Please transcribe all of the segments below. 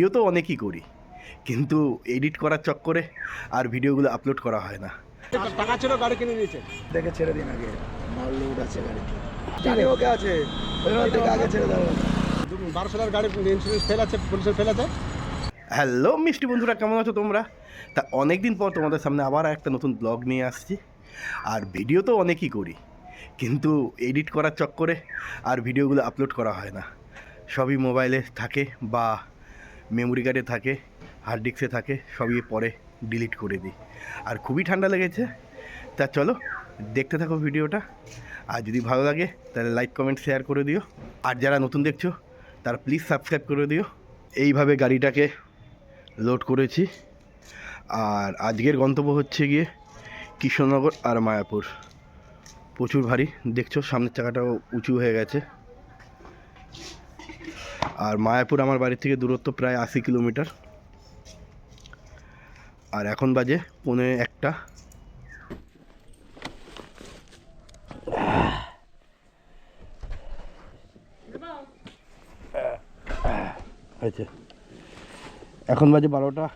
Video তো অনেকই করি কিন্তু এডিট করার চক্করে আর ভিডিওগুলো আপলোড করা হয় না। টাকা ছিল গাড়ি কিনে নিয়েছে। দেখে ছেড়ে দিন আগে মাল লোড আছে গাড়িতে। জানি ওকে আছে আগে ছেড়ে দেবো বারোশো টাকার গাড়ি ইন্স্যুরেন্স ফেল আছে পুলিশের ফেল আছে। হ্যালো মিষ্টি বন্ধুরা কেমন আছো তোমরা? তা অনেক দিন পর তোমাদের সামনে আবার একটা নতুন ব্লগ নিয়ে আসছি। আর ভিডিও তো অনেকই করি কিন্তু এডিট করার চক্করে আর ভিডিওগুলো আপলোড করা হয় না। সবই মোবাইলে থাকে বা মেমোরি কার্ডে থাকে হার্ড ডিস্কে থাকে, সবই পরে ডিলিট করে দিই। আর খুবই ঠান্ডা লেগেছে, তা চলো দেখতে থাকো ভিডিওটা। আর যদি ভালো লাগে, তাহলে লাইক কমেন্ট শেয়ার করে দিও। আর যারা নতুন দেখছ, তারা প্লিজ সাবস্ক্রাইব করে দিও। এইভাবে গাড়িটাকে লোড করেছি। আর আজকের গন্তব্য হচ্ছে গিয়ে কৃষ্ণনগর আর মায়াপুর। প্রচুর ভারী, দেখছ সামনের চাকাটাও উঁচু হয়ে গেছে। আর মায়াপুর আমার বাড়ি থেকে দূরত্ব প্রায় আশি কিলোমিটার। আর এখন বাজে পৌনে একটা। এখন বাজে বারোটা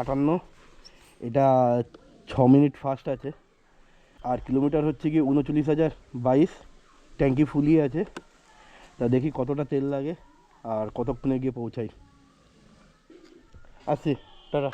আটান্ন। এটা ছ মিনিট ফাস্ট আছে। আর কিলোমিটার হচ্ছে কি উনচল্লিশ হাজার বাইশ। ট্যাঙ্কি ফুলিয়ে আছে। তা দেখি কতটা তেল লাগে। আর কতক্ষণে গিয়ে পৌঁছাই? আসি টাটা।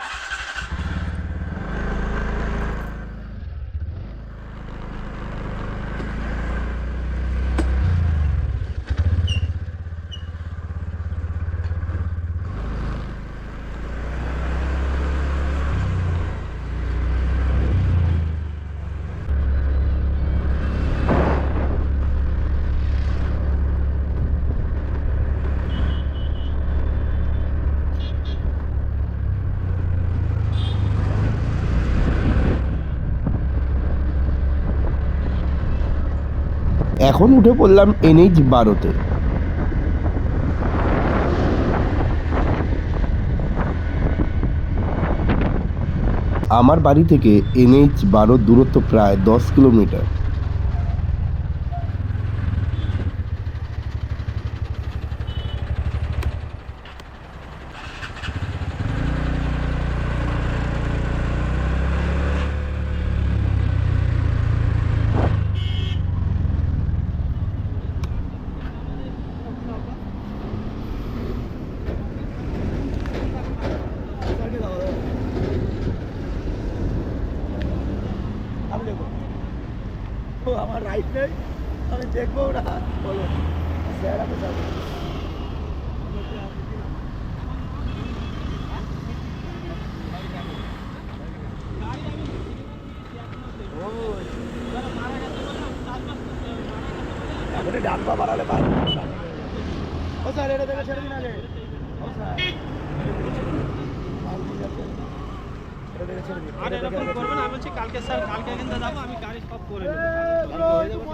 এখন উঠে পড়লাম এনএইচ বারোতে। আমার বাড়ি থেকে এনএইচ বারো দূরত্ব প্রায় দশ কিলোমিটার আমি দেখব ও আমার রাইট নেই আমি দেখব না বলো স্যার আমি যাব এখন ডান পা বাড়ালে পাই ও স্যার এটা দেখে ছেড়ে দিন আগে ও স্যার মাল ঠিক আছে। এটা দেখে ছেড়ে দিন আর এটা দেখে এরকম আগে করবেন আমি বলছি কালকে স্যার কালকে কিন্তু যাব আমি গাড়ি সব করে নেব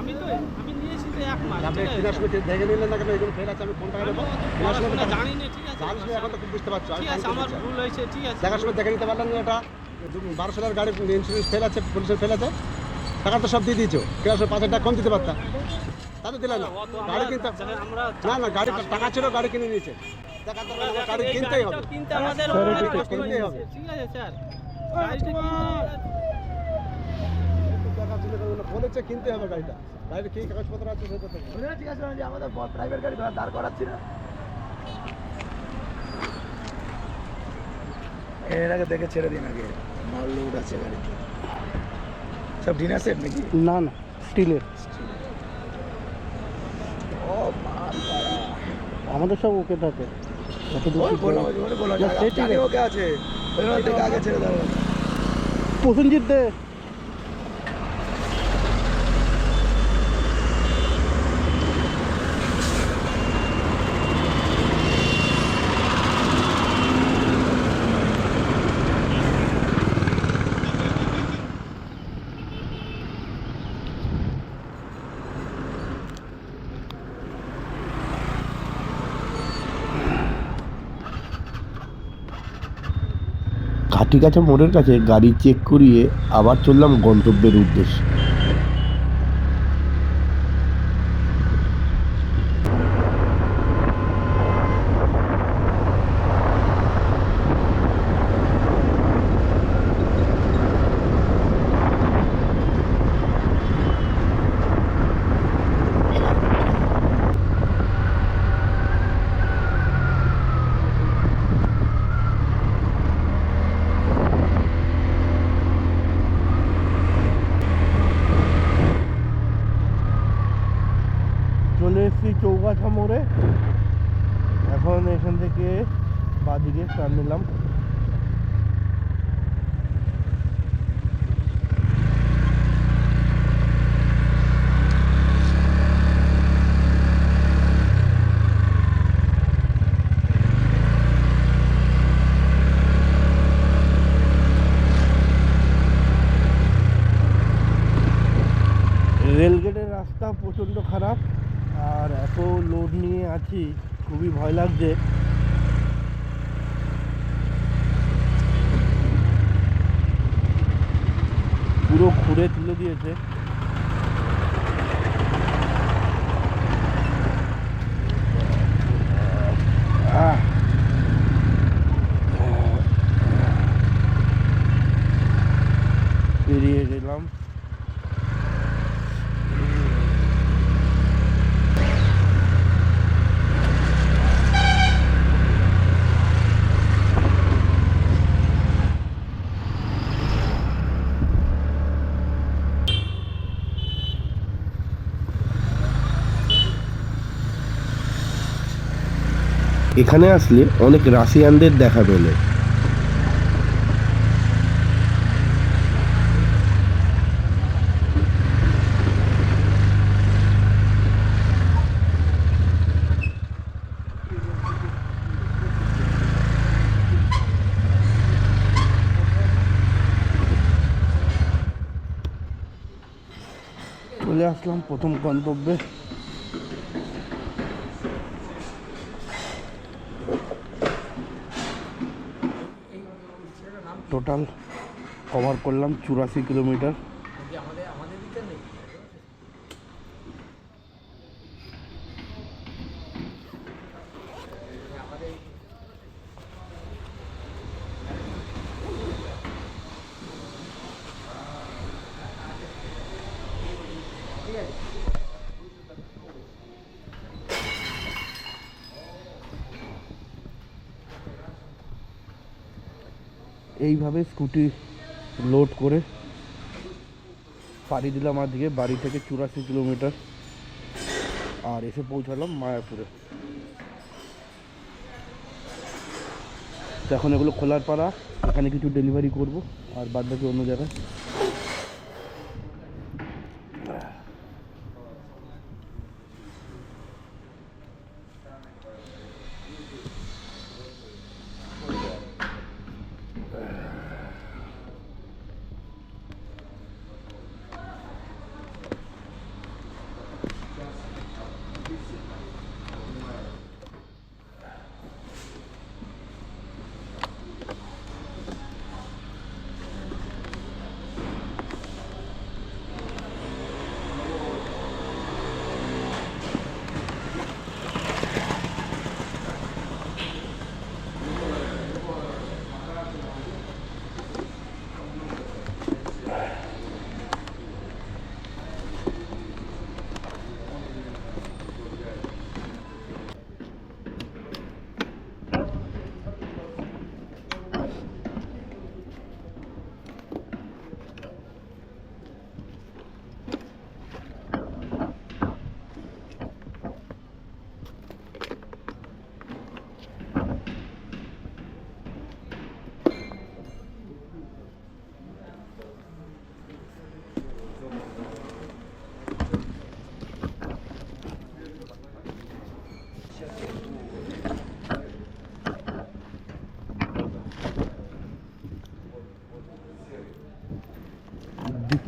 আমি তো আমি নিয়েছি তো এক মাস আপনি আছে? সময় দেখে নিলেন না কেন এগুলো ফেল আছে আমি কোন টাকা দেবো জানি না ঠিক আছে। জানিস না এখন তো খুব বুঝতে পারছ ঠিক আছে আমার ভুল হয়েছে ঠিক আছে। দেখার সময় দেখে নিতে পারলাম না এটা। বারোশো টাকার গাড়ি ইন্স্যুরেন্স ফেল আছে পুলিশের ফেল আছে। টাকা তো সব দিয়ে দিয়েছ। কেনার পাঁচ হাজার টাকা কম দিতে পারতাম তা তো দিলাম না গাড়ি কিনতে না না গাড়ি টাকা ছিল গাড়ি কিনে নিয়েছে। গাড়ি কিনতেই হবে। কিনতে আমাদের কিনতেই হবে। ঠিক আছে স্যার গাড়িটা কিনতে হবে। টাকা ছিল ওগুলো বলেছে কিনতে হবে গাড়িটা। গাড়ির কি কাগজপত্র আছে সেটা ঠিক আছে আমাদের প্রাইভেট গাড়ি ধরা দাঁড় করাচ্ছি না। এর আগে দেখে ছেড়ে দিন আগে। মাল লোড আছে গাড়িতে। সব ডিনার সেট নাকি? না না স্টিলের ও মাল বাড়া। আমাদের সব ওকে থাকে। ওই বললাম ওই জন্য বললাম, না, সে ঠিক জানি আছে। ওকে আছে ওই জন্য থেকে আগে ছেড়ে দেবো প্রসেনজিৎ দে আছে মোড়ের কাছে গাড়ি চেক করিয়ে আবার চললাম গন্তব্যের উদ্দেশ্যে চলে এসেছি চৌগাছা মোড়ে এখন এখান থেকে বাদিকে টান নিলাম রেলগেটের রাস্তা প্রচণ্ড খারাপ আর এত লোড নিয়ে আছি খুবই ভয় লাগছে। পুরো খুঁড়ে তুলে দিয়েছে। এখানে আসলে অনেক রাশিয়ানদের দেখা পেলে চলে আসলাম প্রথম গন্তব্যে। টোটাল কভার করলাম চুরাশি কিলোমিটার। এইভাবে স্কুটি লোড করে পাড়ি দিলাম আমার দিকে, বাড়ি থেকে চুরাশি কিলোমিটার। আর এসে পৌঁছালাম মায়াপুরে। তো এখন এগুলো খোলার পাড়া, এখানে কিছু ডেলিভারি করব, আর বাদ বাকি অন্য জায়গায়।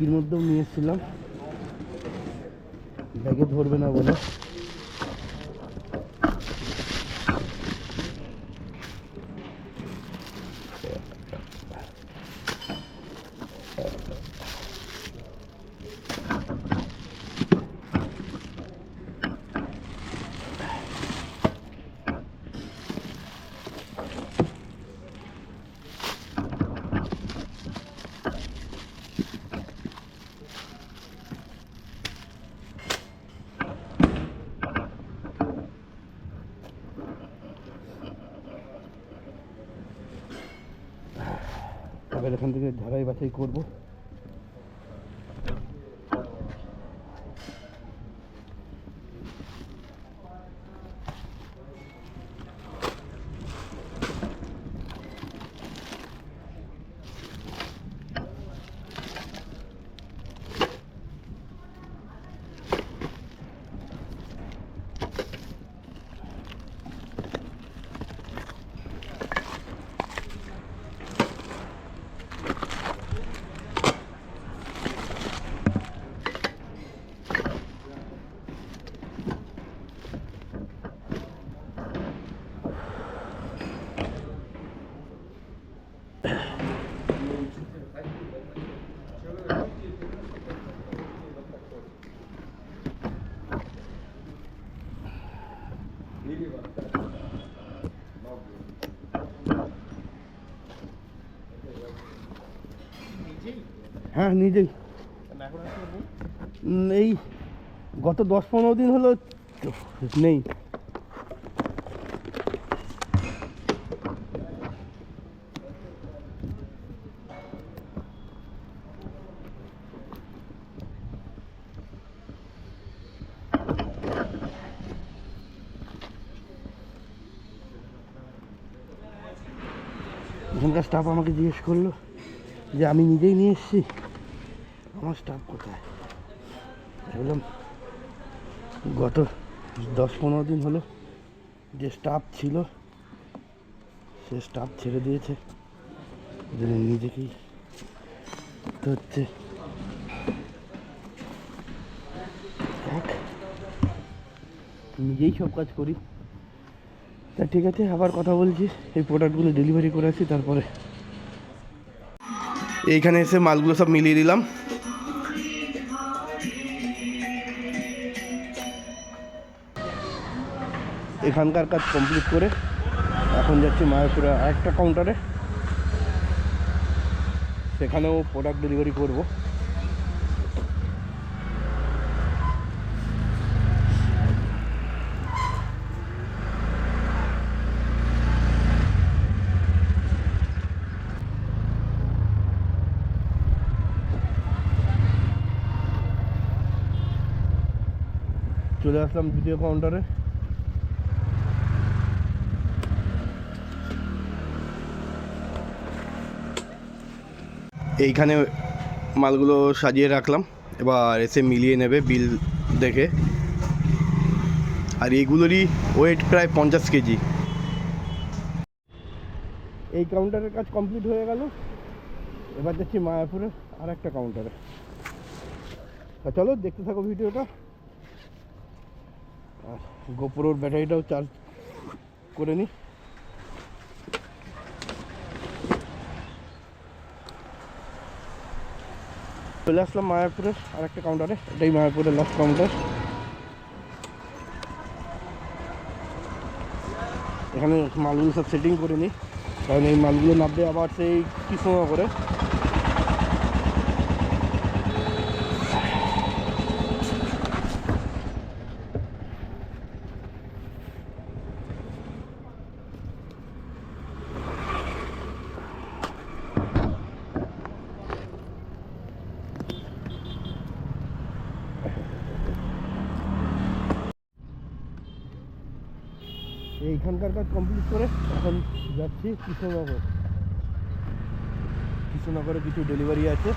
ডিকির মধ্যেও নিয়ে এসেছিলাম। ব্যাগে ধরবে না বলে এবার এখান থেকে ঝাড়াই বাছাই করব। হ্যাঁ নিজেই এই গত দশ পনেরো দিন হলো নেই। এখানকার স্টাফ আমাকে জিজ্ঞেস করল যে আমি নিজেই নিয়ে এসেছি। আমার স্টাফ কোথায়? বললাম গত দশ পনেরো দিন হলো যে স্টাফ ছিল, সে স্টাফ ছেড়ে দিয়েছে। নিজেকেই হচ্ছে। নিজেই সব কাজ করি। তা ঠিক আছে, আবার কথা বলছি। এই প্রোডাক্টগুলো ডেলিভারি করে আসি, তারপরে। এইখানে এসে মালগুলো সব মিলিয়ে দিলাম। এখানকার কাজ কমপ্লিট করে এখন যাচ্ছি মায়াপুরে আরেকটা কাউন্টারে সেখানেও প্রোডাক্ট ডেলিভারি করব। চলে আসলাম দ্বিতীয় কাউন্টারে এইখানে মালগুলো সাজিয়ে রাখলাম। এবার এসে মিলিয়ে নেবে বিল দেখে। আর এইগুলোরই ওয়েট প্রায় পঞ্চাশ কেজি। এই কাউন্টারের কাজ কমপ্লিট হয়ে গেল। এবার যাচ্ছি মায়াপুরের আর একটা কাউন্টারে চলো, দেখতে থাকো ভিডিওটা। আর গোপুরোর ব্যাটারিটাও চার্জ করে নিই চলে আসলাম মায়াপুরের আর একটা কাউন্টারে এটাই মায়াপুরের লাস্ট কাউন্টার এখানে মালগুলো সব সেটিং করে নিই। কারণ এই মালগুলো নামবে আবার সেই কৃষ্ণনগরে। এইখানকার কাজ কমপ্লিট করে। এখন যাচ্ছি কৃষ্ণনগর। কৃষ্ণনগরে কিছু ডেলিভারি আছে।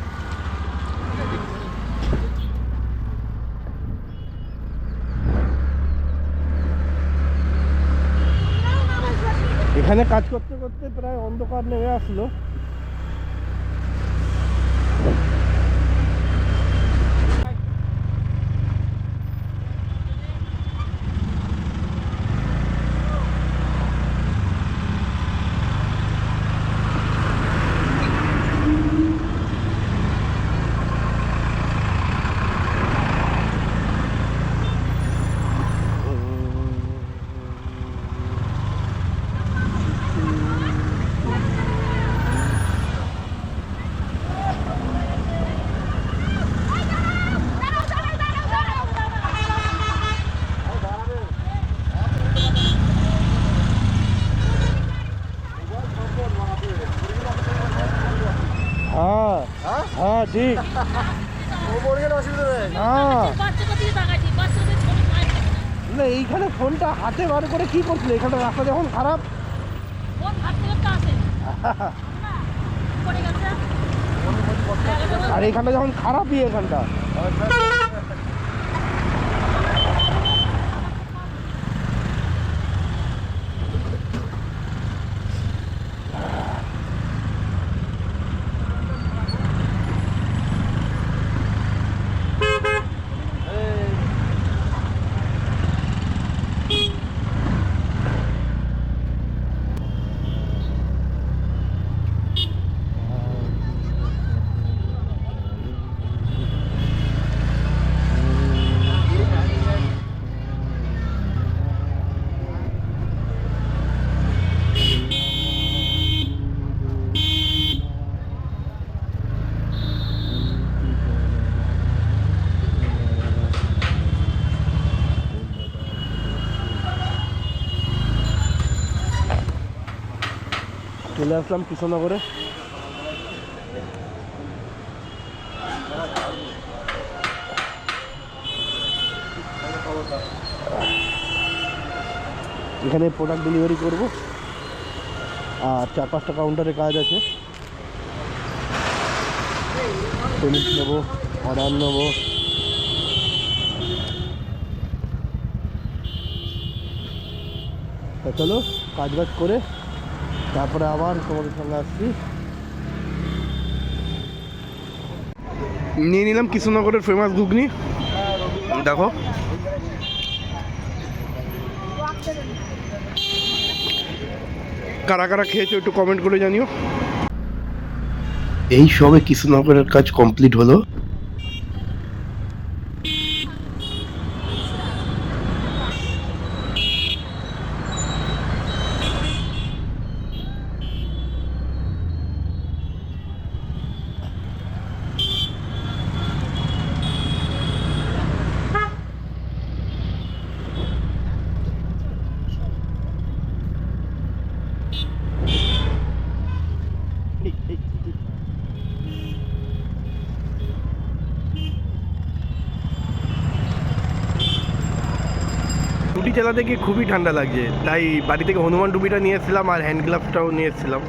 এখানে কাজ করতে করতে প্রায় অন্ধকার নেমে আসলো হ্যাঁ হ্যাঁ ঠিক হ্যাঁ বাচ্চাটা দিয়ে তাকাচ্ছি বাচ্চাদের ছবি পায় না এইখানে ফোনটা হাতে বার করে কি করছিল? এখানে রাস্তা যখন খারাপ। আর এখানটা যখন খারাপই এখানটা। আসলাম কৃষ্ণনগরে। এখানে প্রোডাক্ট ডেলিভারি করব। আর চার পাঁচটা কাউন্টারে কাজ আছে। পেমেন্ট নেব অর্ডার নেব। চলো কাজ বাজ করে তারপরে আবার তোমাদের সঙ্গে আসছি। নিয়ে নিলাম কৃষ্ণনগরের ফেমাস ঘুগনি। দেখো। কারা কারা খেয়েছো একটু কমেন্ট করে জানিও। এই সবে কৃষ্ণনগরের কাজ কমপ্লিট হলো। চালাতে গিয়ে খুবই ঠান্ডা লাগছে। তাই বাড়ি থেকে হনুমান টুপিটা নিয়ে এসেছিলাম আর হ্যান্ড গ্লাভসটাও নিয়ে এসেছিলাম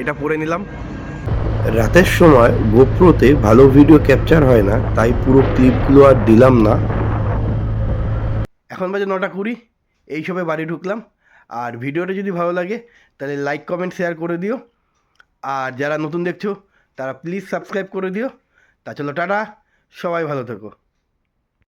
এটা পরে নিলাম। রাতের সময় গোপ্রোতে ভালো ভিডিও ক্যাপচার হয় না তাই পুরো ক্লিপগুলো আর দিলাম না। এখন বাজে নটা কুড়ি এই সবে বাড়ি ঢুকলাম। আর ভিডিওটা যদি ভালো লাগে তাহলে লাইক কমেন্ট শেয়ার করে দিও। আর যারা নতুন দেখছ তারা প্লিজ সাবস্ক্রাইব করে দিও। তা চলো টাটা। সবাই ভালো থেকো।